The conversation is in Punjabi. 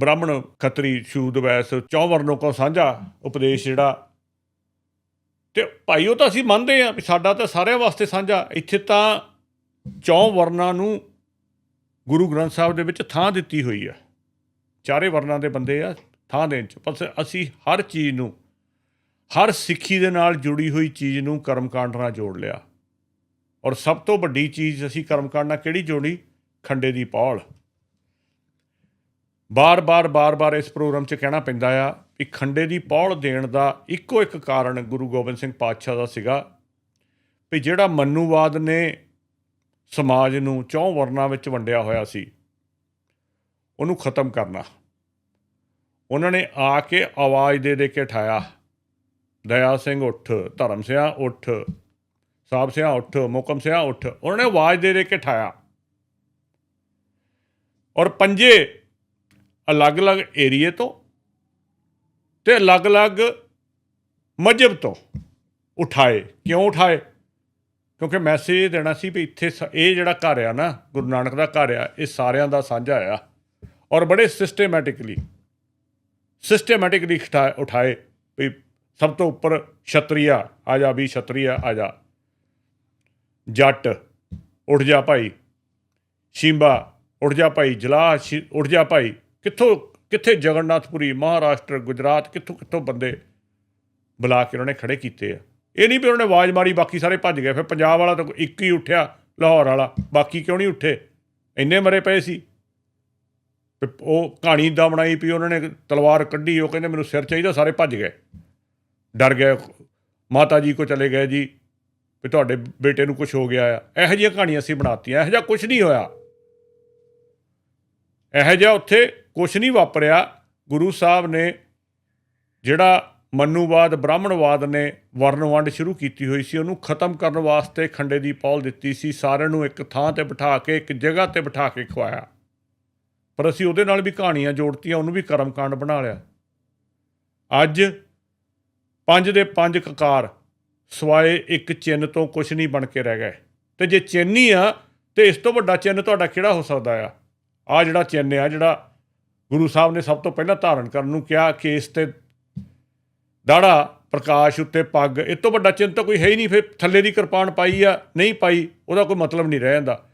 ਬ੍ਰਾਹਮਣ ਖੱਤਰੀ ਸ਼ੂਦ ਵੈਸ ਚੌ ਵਰਨੋਂ ਕੋ ਸਾਂਝਾ ਉਪਦੇਸ਼ ਜਿਹੜਾ। ਤੇ ਭਾਈ ਉਹ ਤਾਂ ਅਸੀਂ ਮੰਨਦੇ ਆ ਵੀ ਸਾਡਾ ਤਾਂ ਸਾਰਿਆਂ ਵਾਸਤੇ ਸਾਂਝਾ। ਇੱਥੇ ਤਾਂ ਚੌ ਵਰਨਾਂ ਨੂੰ ਗੁਰੂ ਗ੍ਰੰਥ ਸਾਹਿਬ ਦੇ ਵਿੱਚ ਥਾਂ ਦਿੱਤੀ ਹੋਈ ਆ। ਚਾਰੇ ਵਰਨਾਂ ਦੇ ਬੰਦੇ ਆ ਥਾਂ ਦੇਣ ਚ। ਪਰ ਅਸੀਂ ਹਰ ਚੀਜ਼ ਨੂੰ, ਹਰ ਸਿੱਖੀ ਦੇ ਨਾਲ ਜੁੜੀ ਹੋਈ ਚੀਜ਼ ਨੂੰ ਕਰਮਕਾਂਡ ਨਾਲ ਜੋੜ ਲਿਆ। ਔਰ ਸਭ ਤੋਂ ਵੱਡੀ ਚੀਜ਼ ਅਸੀਂ ਕਰਮਕਾਂਡ ਨਾਲ ਕਿਹੜੀ ਜੋੜੀ? ਖੰਡੇ ਦੀ ਪੌਲ। ਬਾਰ-ਬਾਰ ਬਾਰ-ਬਾਰ ਇਸ ਪ੍ਰੋਗਰਾਮ 'ਚ ਕਹਿਣਾ ਪੈਂਦਾ ਆ ਕਿ ਖੰਡੇ ਦੀ ਪੌਲ ਦੇਣ ਦਾ ਇੱਕੋ ਇੱਕ ਕਾਰਨ ਗੁਰੂ ਗੋਬਿੰਦ ਸਿੰਘ ਪਾਤਸ਼ਾਹ ਦਾ ਸੀਗਾ ਵੀ ਜਿਹੜਾ ਮੰਨੂਵਾਦ ਨੇ ਸਮਾਜ ਨੂੰ ਚੌਂ ਵਰਨਾਂ ਵਿੱਚ ਵੰਡਿਆ ਹੋਇਆ ਸੀ, ਉਹਨੂੰ ਖਤਮ ਕਰਨਾ। ਉਹਨਾਂ ਨੇ ਆ ਕੇ ਆਵਾਜ਼ ਦੇ ਦੇ ਕੇ ਠਾਇਆ, ਦਇਆ ਸਿੰਘ ਉੱਠ, ਧਰਮ ਸਿਆ ਉੱਠ ਸਾਹਿਬ ਸਿਆ ਉੱਠ, ਮੁਕਮ ਸਿਆ ਉੱਠ। ਉਹਨਾਂ ਨੇ ਆਵਾਜ਼ ਦੇ ਦੇ ਕੇ ਠਾਇਆ। ਔਰ ਪੰਜੇ ਅਲੱਗ-ਅਲੱਗ ਏਰੀਏ ਤੋਂ ਤੇ ਅਲੱਗ-ਅਲੱਗ ਮਜਬ ਤੋਂ ਉਠਾਏ। ਕਿਉਂ ਉਠਾਏ? ਕਿਉਂਕਿ ਮੈਸੇਜ ਦੇਣਾ ਸੀ ਵੀ ਇੱਥੇ ਸ- ਇਹ ਜਿਹੜਾ ਘਰ ਆ ਨਾ, ਗੁਰੂ ਨਾਨਕ ਦਾ ਘਰ ਆ, ਇਹ ਸਾਰਿਆਂ ਦਾ ਸਾਂਝਾ ਆ। ਔਰ ਬੜੇ ਸਿਸਟਮੈਟਿਕਲੀ ਸਿਸਟੇਮੈਟਿਕਲੀ ਉਠਾਏ ਵੀ ਸਭ ਤੋਂ ਉੱਪਰ ਛਤਰੀਆ, ਆ ਜਾ ਵੀ ਛਤਰੀਆ, ਆ ਜਾ। ਜੱਟ, ਉੱਠ ਜਾ ਭਾਈ। ਸ਼ਿੰਬਾ, ਉੱਠ ਜਾ ਭਾਈ। ਜਲਾਹ, ਸ਼ਿ- ਉੱਠ ਜਾ ਭਾਈ। ਕਿੱਥੋਂ, ਕਿੱਥੇ ਜਗਨਨਾਥਪੁਰੀ, ਮਹਾਰਾਸ਼ਟਰ, ਗੁਜਰਾਤ, ਕਿੱਥੋਂ ਕਿੱਥੋਂ ਬੰਦੇ ਬੁਲਾ ਕੇ ਉਹਨਾਂ ਨੇ ਖੜੇ ਕੀਤੇ ਆ। ਇਹ ਨਹੀਂ ਵੀ ਉਹਨਾਂ ਨੇ ਆਵਾਜ਼ ਮਾਰੀ, ਬਾਕੀ ਸਾਰੇ ਭੱਜ ਗਏ। ਫਿਰ ਪੰਜਾਬ ਵਾਲਾ ਤਾਂ ਇੱਕ ਹੀ ਉੱਠਿਆ, ਲਾਹੌਰ ਵਾਲਾ। ਬਾਕੀ ਕਿਉਂ ਨਹੀਂ ਉੱਠੇ? ਇੰਨੇ ਮਰੇ ਪਏ ਸੀ। ਤੇ ਉਹ ਕਹਾਣੀ ਦਾ ਬਣਾਈ ਵੀ ਉਹਨਾਂ ਨੇ ਤਲਵਾਰ ਕੱਢੀ, ਉਹ ਕਹਿੰਦੇ ਮੈਨੂੰ ਸਿਰ ਚਾਹੀਦਾ, ਸਾਰੇ ਭੱਜ ਗਏ। ਡਰ ਗਏ। ਮਾਤਾ ਜੀ ਕੋ ਚਲੇ ਗਏ ਜੀ, ਵੀ ਤੁਹਾਡੇ ਬੇਟੇ ਨੂੰ ਕੁਝ ਹੋ ਗਿਆ ਆ। ਇਹੋ ਜਿਹੀਆਂ ਕਹਾਣੀਆਂ ਅਸੀਂ ਬਣਾਤੀਆਂ, ਇਹੋ ਜਿਹਾ ਕੁਝ ਨਹੀਂ ਹੋਇਆ। ਇਹੋ ਜਿਹਾ ਉੱਥੇ ਕੁਝ ਨਹੀਂ ਵਾਪਰਿਆ। ਗੁਰੂ ਸਾਹਿਬ ਨੇ ਜਿਹੜਾ ਮਨੂਵਾਦ, ਬ੍ਰਾਹਮਣਵਾਦ ਨੇ ਵਰਨ ਵੰਡ ਸ਼ੁਰੂ ਕੀਤੀ ਹੋਈ ਸੀ, ਉਹਨੂੰ ਖਤਮ ਕਰਨ ਵਾਸਤੇ ਖੰਡੇ ਦੀ ਪੌਲ ਦਿੱਤੀ ਸੀ, ਸਾਰਿਆਂ ਨੂੰ ਇੱਕ ਥਾਂ ਤੇ ਬਿਠਾ ਕੇ, ਇੱਕ ਜਗ੍ਹਾ ਤੇ ਬਿਠਾ ਕੇ ਖਵਾਇਆ। ਪਰ ਅਸੀਂ ਉਹਦੇ ਨਾਲ ਵੀ ਕਹਾਣੀਆਂ ਜੋੜਤੀਆਂ, ਉਹਨੂੰ ਵੀ ਕਰਮਕਾਂਡ ਬਣਾ ਲਿਆ। ਅੱਜ ਪੰਜ ਦੇ ਪੰਜ ਕਕਾਰ ਸਵਾਏ ਇੱਕ ਚਿੰਨ ਤੋਂ ਕੁਝ ਨਹੀਂ ਬਣ ਕੇ ਰਹਿ ਗਏ। ਤੇ ਜੇ ਚਿੰਨੀ ਆ, ਤੇ ਇਸ ਤੋਂ ਵੱਡਾ ਚਿੰਨ ਤੁਹਾਡਾ ਕਿਹੜਾ ਹੋ ਸਕਦਾ ਆ? ਆ ਜਿਹੜਾ ਚਿੰਨ ਆ, ਜਿਹੜਾ ਗੁਰੂ ਸਾਹਿਬ ਨੇ ਸਭ ਤੋਂ ਪਹਿਲਾਂ ਧਾਰਨ ਕਰਨ ਨੂੰ ਕਿਹਾ ਕੇਸ ਤੇ ਦਾੜਾ ਪ੍ਰਕਾਸ਼ ਉੱਤੇ ਪੱਗ, ਇਹ ਤੋਂ ਵੱਡਾ ਚਿੰਨ ਤਾਂ ਕੋਈ ਹੈ ਹੀ ਨਹੀਂ, ਫਿਰ ਥੱਲੇ ਦੀ ਕਿਰਪਾਨ ਪਾਈ ਆ, ਨਹੀਂ ਪਾਈ, ਉਹਦਾ ਕੋਈ ਮਤਲਬ ਨਹੀਂ ਰਹਿ ਜਾਂਦਾ।